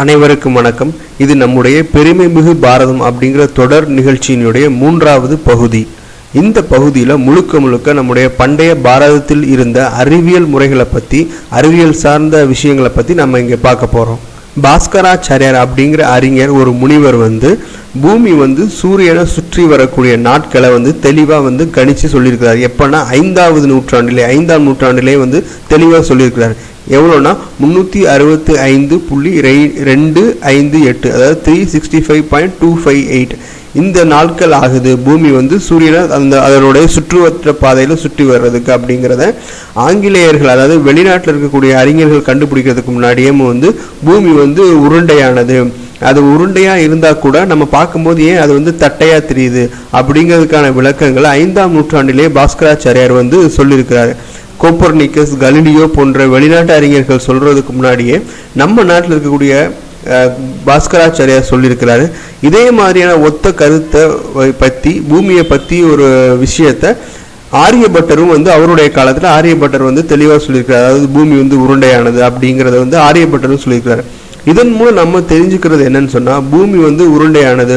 அனைவருக்கும் வணக்கம். இது நம்முடைய பெருமைமிகு பாரதம் அப்படிங்கிற தொடர் நிகழ்ச்சியினுடைய மூன்றாவது பகுதி. இந்த பகுதியில் முழுக்க முழுக்க நம்முடைய பண்டைய பாரதத்தில் இருந்த அறிவியல் முறைகளை பற்றி அறிவியல் சார்ந்த விஷயங்களை பற்றி நம்ம இங்கே பார்க்க போகிறோம் பாஸ்கராச்சாரியார் அப்படிங்கிற அறிஞர் ஒரு முனிவர் வந்து பூமி வந்து சூரியனை சுற்றி வரக்கூடிய நாட்களை வந்து தெளிவாக வந்து கணிச்சு சொல்லியிருக்கிறார். எப்போன்னா ஐந்தாவது நூற்றாண்டிலே ஐந்தாம் நூற்றாண்டிலே வந்து தெளிவாக சொல்லியிருக்கிறார். எவ்வளோனா முந்நூற்றி அறுபத்தி ஐந்து புள்ளி ரெய்- ரெண்டு ஐந்து எட்டு அதாவது three sixty five point two five eight இந்த நாட்கள் ஆகுது பூமி வந்து சூரியனை அந்த அதனுடைய சுற்றுவற்ற பாதையில் சுற்றி வர்றதுக்கு அப்படிங்கிறத ஆங்கிலேயர்கள் அதாவது வெளிநாட்டில் இருக்கக்கூடிய அறிஞர்கள் கண்டுபிடிக்கிறதுக்கு முன்னாடியே வந்து பூமி வந்து உருண்டையானது. அது உருண்டையாக இருந்தால் கூட நம்ம பார்க்கும்போது ஏன் அது வந்து தட்டையாக தெரியுது அப்படிங்கிறதுக்கான விளக்கங்களை ஐந்தாம் நூற்றாண்டிலே பாஸ்கராச்சாரியார் வந்து சொல்லியிருக்கிறார். கோப்பர்னிக்கஸ் கலிலியோ போன்ற வெளிநாட்டு அறிஞர்கள் சொல்கிறதுக்கு முன்னாடியே நம்ம நாட்டில் இருக்கக்கூடிய பாஸ்கராச்சாரியார் சொல்லியிருக்கிறாரு. இதே மாதிரியான ஒத்த கருத்தை பற்றி பூமியை பற்றி ஒரு விஷயத்த ஆரியபட்டரும் வந்து அவருடைய காலத்தில் ஆரியபட்டர் வந்து தெளிவாக சொல்லியிருக்கிறார். அதாவது பூமி வந்து உருண்டையானது அப்படிங்கிறத வந்து ஆரியபட்டரும் சொல்லியிருக்கிறார். இதன் மூலம் நம்ம தெரிஞ்சுக்கிறது என்னன்னு சொன்னால் பூமி வந்து உருண்டையானது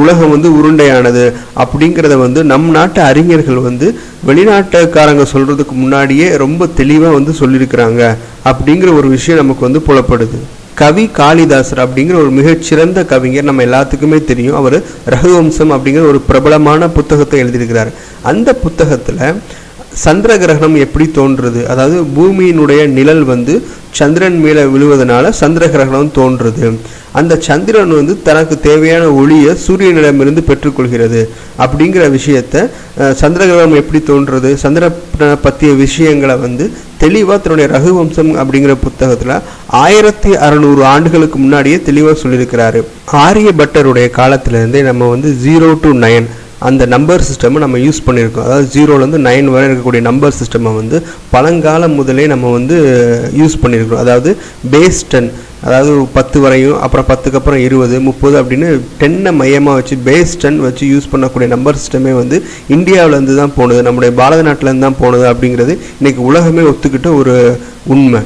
உலகம் வந்து உருண்டையானது அப்படிங்கிறத வந்து நம் நாட்டு அறிஞர்கள் வந்து வெளிநாட்டுக்காரங்க சொல்கிறதுக்கு முன்னாடியே ரொம்ப தெளிவாக வந்து சொல்லியிருக்கிறாங்க அப்படிங்கிற ஒரு விஷயம் நமக்கு வந்து புலப்படுது. கவி காளிதாசர் அப்படிங்கிற ஒரு மிகச்சிறந்த கவிஞர் நம்ம எல்லாத்துக்குமே தெரியும். அவர் ரகுவம்சம் அப்படிங்கிற ஒரு பிரபலமான புத்தகத்தை எழுதியிருக்கிறார். அந்த புத்தகத்துல சந்திர கிரகணம் எப்படி தோன்றுறது? அதாவது பூமியினுடைய நிழல் வந்து சந்திரன் மேலே விழுவதனால சந்திர கிரகணம் தோன்றுறது. அந்த சந்திரன் வந்து தனக்கு தேவையான ஒளியை சூரியனிடமிருந்து பெற்றுக்கொள்கிறது. அப்படிங்கிற விஷயத்த சந்திர கிரகணம் எப்படி தோன்றுறது? சந்திரனை பற்றிய விஷயங்களை வந்து தெளிவாக தன்னுடைய ரகுவம்சம் அப்படிங்கிற புத்தகத்தில் ஆயிரத்தி அறநூறு ஆண்டுகளுக்கு முன்னாடியே தெளிவாக சொல்லியிருக்கிறாரு. ஆரியபட்டருடைய காலத்திலேருந்தே நம்ம வந்து ஜீரோ டு நைன் அந்த நம்பர் சிஸ்டமை நம்ம யூஸ் பண்ணியிருக்கோம் அதாவது ஜீரோலேருந்து நைன் வரை இருக்கக்கூடிய நம்பர் சிஸ்டமை வந்து பழங்காலம் முதலே நம்ம வந்து யூஸ் பண்ணியிருக்கிறோம் அதாவது பேஸ் டென் அதாவது பத்து வரையும் அப்புறம் பத்துக்கு அப்புறம் இருபது முப்பது அப்படின்னு டென்னை மையமாக வச்சு பேஸ் டென் வச்சு யூஸ் பண்ணக்கூடிய நம்பர் சிஸ்டமே வந்து இந்தியாவிலேருந்து தான் போனது நம்முடைய பாரத நாட்டிலேருந்து தான் போனது அப்படிங்கிறது இன்றைக்கி உலகமே ஒத்துக்கிட்ட ஒரு உண்மை.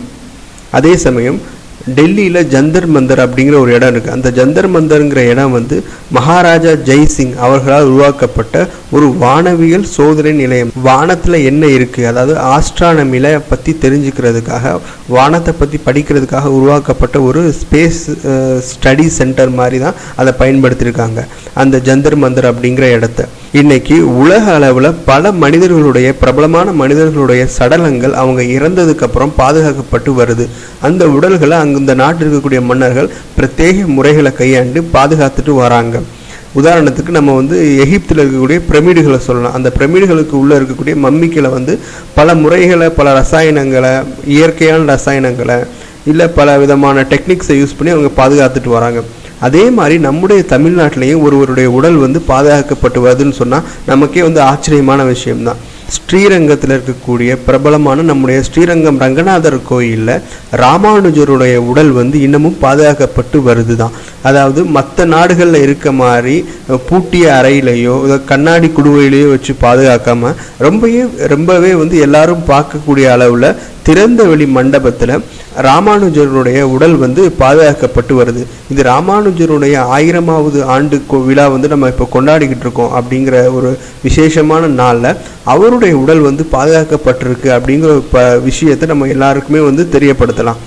அதே சமயம் டெல்லியில் ஜந்தர் மந்தர் அப்படிங்கிற ஒரு இடம் இருக்குது அந்த ஜந்தர் மந்தருங்கிற இடம் வந்து மகாராஜா ஜெய்சிங் அவர்களால் உருவாக்கப்பட்ட ஒரு வானவியல் சோதனை நிலையம். வானத்தில் என்ன இருக்குது அதாவது ஆஸ்ட்ரானமில பற்றி தெரிஞ்சுக்கிறதுக்காக வானத்தை பற்றி படிக்கிறதுக்காக உருவாக்கப்பட்ட ஒரு ஸ்பேஸ் ஸ்டடி சென்டர் மாதிரி தான் அதை பயன்படுத்தியிருக்காங்க. அந்த ஜந்தர் மந்தர் அப்படிங்கிற இடத்த. இன்னைக்கு உலக அளவில் பல மனிதர்களுடைய பிரபலமான மனிதர்களுடைய சடலங்கள் அவங்க இறந்ததுக்கப்புறம் பாதுகாக்கப்பட்டு வருது. அந்த உடல்களை அங்கே இந்த நாட்டில் இருக்கக்கூடிய மன்னர்கள் பிரத்யேக முறைகளை கையாண்டு பாதுகாத்துட்டு வராங்க. உதாரணத்துக்கு நம்ம வந்து எகிப்தில் இருக்கக்கூடிய பிரமிடுகளை சொல்லலாம். அந்த பிரமிடுகளுக்கு உள்ளே இருக்கக்கூடிய மம்மிக்களை வந்து பல முறைகளை பல ரசாயனங்களை இயற்கையான ரசாயனங்களை இல்லை பல விதமான டெக்னிக்ஸை யூஸ் பண்ணி அவங்க பாதுகாத்துட்டு வராங்க. அதே மாதிரி நம்முடைய தமிழ்நாட்டிலையும் ஒருவருடைய உடல் வந்து பாதுகாக்கப்பட்டு வருதுன்னு சொன்னால் நமக்கே வந்து ஆச்சரியமான விஷயம்தான். ஸ்ரீரங்கத்தில் இருக்கக்கூடிய பிரபலமான நம்முடைய ஸ்ரீரங்கம் ரங்கநாதர் கோயிலில் ராமானுஜருடைய உடல் வந்து இன்னமும் பாதுகாக்கப்பட்டு வருது தான் அதாவது மற்ற நாடுகளில் இருக்க மாதிரி பூட்டிய அறையிலையோ கண்ணாடி குடுவையிலையோ வச்சு பாதுகாக்காமல் ரொம்பவே ரொம்பவே வந்து எல்லாரும் பார்க்கக்கூடிய அளவில் திறந்த வெளி மண்டபத்தில் ராமானுஜருடைய உடல் வந்து பாதுகாக்கப்பட்டு வருது. இது ராமானுஜருடைய ஆயிரமாவது ஆண்டு கோ விழா வந்து நம்ம இப்போ கொண்டாடிக்கிட்டு இருக்கோம் அப்படிங்கிற ஒரு விசேஷமான நாளில் அவருடைய உடல் வந்து பாதுகாக்கப்பட்டிருக்கு அப்படிங்கிற ப விஷயத்தை நம்ம எல்லாருக்குமே வந்து தெரியப்படுத்தலாம்.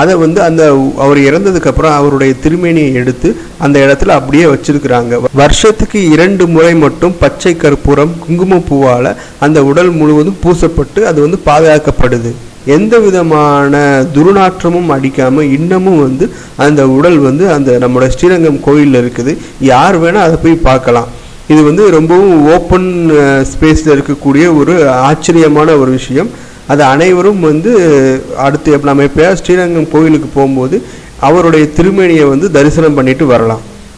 அதை வந்து அந்த அவர் இறந்ததுக்கப்புறம் அவருடைய திருமேனியை எடுத்து அந்த இடத்துல அப்படியே வச்சிருக்கிறாங்க. வருஷத்துக்கு இரண்டு முறை மட்டும் பச்சை கற்பூரம் குங்குமப்பூவால அந்த உடல் முழுவதும் பூசப்பட்டு அது வந்து பாதுகாக்கப்படுது. எந்த விதமான துர்நாற்றமும் அடிக்காம இன்னமும் வந்து அந்த உடல் வந்து அந்த நம்மளோட ஸ்ரீரங்கம் கோயிலில் இருக்குது. யார் வேணால் அதை போய் பார்க்கலாம். இது வந்து ரொம்பவும் ஓப்பன் ஸ்பேஸில் இருக்கக்கூடிய ஒரு ஆச்சரியமான ஒரு விஷயம். அது அனைவரும் வந்து அடுத்து நம்ம எப்போ ஸ்ரீரங்கம் கோயிலுக்கு போகும்போது அவருடைய திருமேனியை வந்து தரிசனம் பண்ணிட்டு வரலாம்.